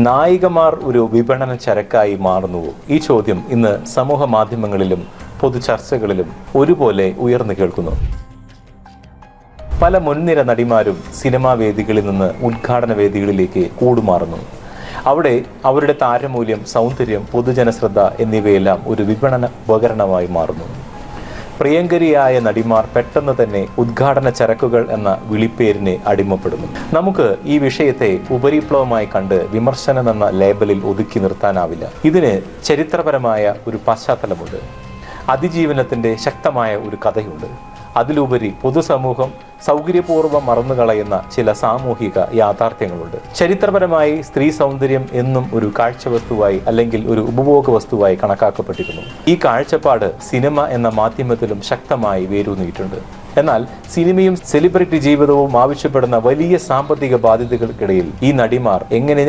നായികമാർ ഒരു വിപണന ചരക്കായി മാറുന്നുവോ ഈ ചോദ്യം ഇന്ന് സമൂഹ മാധ്യമങ്ങളിലും പൊതു ചർച്ചകളിലും ഒരുപോലെ ഉയർന്നു കേൾക്കുന്നു. പല മുൻനിര നടിമാരും സിനിമാ വേദികളിൽ നിന്ന് ഉദ്ഘാടന വേദികളിലേക്ക് കൂടുമാറുന്നു. അവിടെ അവരുടെ താരമൂല്യം സൗന്ദര്യം പൊതുജനശ്രദ്ധ എന്നിവയെല്ലാം ഒരു വിപണന ഉപകരണമായി മാറുന്നു. പ്രിയങ്കരിയായ നടിമാർ പെട്ടെന്ന് തന്നെ ഉദ്ഘാടന ചരക്കുകൾ എന്ന വിളിപ്പേരിനെ അടിമപ്പെടുന്നു. നമുക്ക് ഈ വിഷയത്തെ ഉപരിപ്ലവമായി കണ്ട് വിമർശനം എന്ന ലേബലിൽ ഒതുക്കി നിർത്താനാവില്ല. ഇതിന് ചരിത്രപരമായ ഒരു പശ്ചാത്തലമുണ്ട്. അതിജീവനത്തിന്റെ ശക്തമായ ഒരു കഥയുണ്ട്. അതിലുപരി പൊതുസമൂഹം സൗകര്യപൂർവം മറന്നുകളയുന്ന ചില സാമൂഹിക യാഥാർത്ഥ്യങ്ങളുണ്ട്. ചരിത്രപരമായി സ്ത്രീ സൗന്ദര്യം എന്നും ഒരു കാഴ്ചവസ്തുവായി അല്ലെങ്കിൽ ഒരു ഉപഭോഗ വസ്തുവായി കണക്കാക്കപ്പെട്ടിരുന്നു. ഈ കാഴ്ചപ്പാട് സിനിമ എന്ന മാധ്യമത്തിലും ശക്തമായി വേരൂന്നിയിട്ടുണ്ട്. എന്നാൽ സിനിമയും സെലിബ്രിറ്റി ജീവിതവും ആവശ്യപ്പെടുന്ന വലിയ സാമ്പത്തിക ബാധ്യതകൾക്കിടയിൽ ഈ നടിമാർ എങ്ങനെ